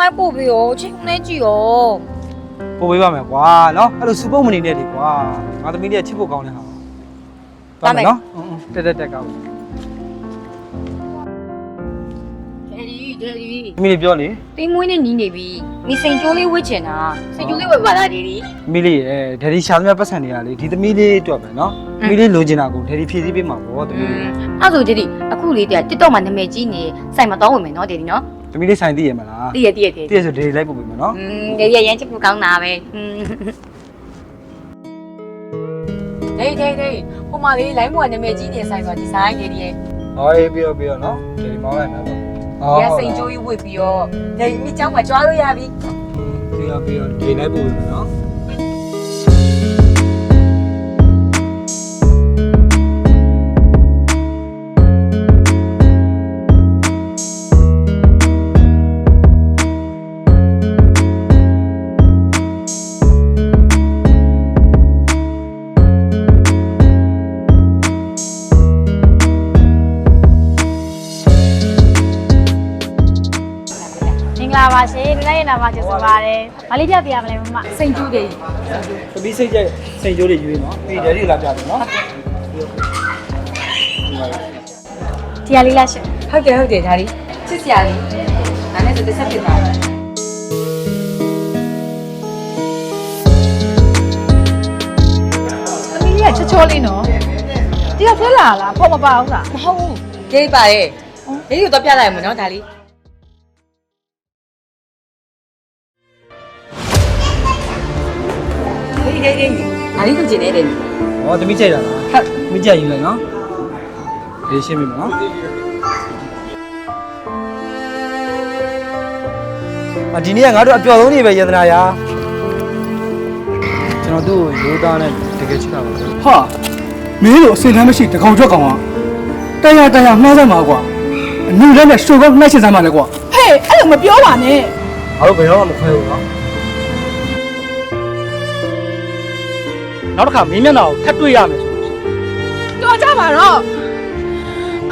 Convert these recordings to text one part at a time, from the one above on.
လိုက်ပို့ပေးရောချင်းနေကြည့်ရောပို့ပေးပါမယ်ကွာနော်အဲ့လိုစူပုတ်မနေနဲ့လေကွာငါသမီးလေးကချစ်ဖို့ကောင်းတဲ့ဟာသွားမယ်နော်တက်တက်တက်ကောင်းဒယ်ဒီဒယ်ဒီသမီးလေးပြောလေတင်းမွေးနဲ့နီးနေပြီနီစိန်ကျိုးလေးဝစ်ချင်တာစိန်ကျိုးလေးဝစ်ပါလားဒီဒီသမီးလေးရဲ့ဒယ်ဒီရှာသမျှပတ်စံတွေကလေဒီသမီးလေးအတွက်ပဲနော်သမီးလေးလိုချင်တာကိုဒယ်ဒီဖြည့်ဆည်းပေးမှာပေါ့သမီးလေးအဲ့ဆိုဒီဒီအခုလေးတည်း TikTok မှာနာမည်ကြီးနေစိုက်မတော်ဝင်မယ်နော်ဒီဒီနော် သမီးလေးဆိုင်သိရမလား တည့်ရတည့်ရတည့် သိရဆိုဒယ်ဒီလိုက်ပို့ပေးမယ်နော် อืมဒီရရန်ချစ်ဖို့ကောင်းတာပဲอืมဒေးဒေးဒေးဟိုမှာလေးလိုင်းမွာနာမည်ကြီးနေဆိုင်ဆိုဒီဆိုင်လေးရဲ့ ဟောရေးပြီးတော့ပြီးတော့နော်ဒယ်ဒီမောင်းလိုက်မယ်ပေါ့ ရစိန်ကျိုးကြီးဝစ်ပြီးတော့ဒေးမိเจ้าမှာကြွားလို့ရပြီ ပြီးတော့ပြီးတော့ဒယ်ဒီလိုက်ပို့ပေးမယ်နော် လာပါရှင်ဒီနေ့နာမကျဆိုပါတယ်။မလေးပြပြရမလဲမမစိန်ကျိုးတွေသမီးစိတ်ကြိုက်စိတ်ကြိုးတွေရွေးနော်ပြီးဒယ်ဒီလာပြတယ်နော်ဒီဟာလေးလားရှင်ဟုတ်တယ်ဟုတ်တယ်ဒါလေးချစ်စရာလေးဒါနဲ့ဆိုတစ်ဆက်ဖြစ်သွားတယ်။သမီးလေးကချောချောလေးနော်။ဒီကဖဲလာလားဖော်မပါဘူးလားမဟုတ်ဘူးဒေးပါရဲ့ဒေးကိုတော့ ပြလိုက်မှာနော်ဒါလေးဒေးဒေးဒေးဒါလေးကိုကျင်နေတယ်ဟောသမီးကြိုက်တာလားဟဲ့သမီးကြိုက်ယူလိုက်နော်ဒီရှင်းပြီမနော်အဒီနေ့ကငါတို့အပျော်ဆုံးနေပဲယန္တနာယာကျွန်တော်သူ့ကိုရိုးသားနဲ့တကယ်ချစ်တာပါဗျာဟာမင်းတို့အစင်တမ်းမရှိတကောင်ထွက်ကောင်อ่ะတရားတရားနှောင်းစမ်းပါကွာအနုလည်းနဲ့ရှိုးကောနှိုက်ချင်စမ်းပါလေကွာဟဲ့အဲ့လိုမပြောပါနဲ့ငါတို့ဘယ်တော့မှမခွဲဘူးနော် နောက်တစ်ခါမင်းမျက်နှာကိုထပ်တွေ့ရမယ်ဆိုလို့ရှိရင်တော်ကြပါတော့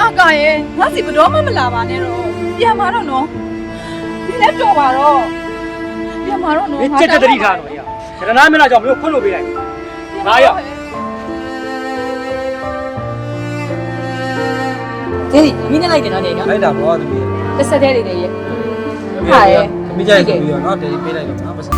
အကရဲ့ငါစီဘတော်မှမလာပါနဲ့တော့ပြန်ပါတော့နော်ဒီလည်းတော်ပါတော့ပြန်ပါတော့နော်မင်းချက်ချက်တတိထားတော့ရရတနာမျက်နှာကြောင့်မင်းကိုခွင့်လို့ပေးလိုက်ငါရဟေးမိနေလိုက်တယ်နော်နေနော်လိုက်တာဘောသမီးတစ်ဆက်တည်းလေးတည်းရဲ့ဟာရဲ့သမီးကြိုက်ဆိုပြီးတော့နော်တည်းပေးလိုက်တော့ငါပတ်စံ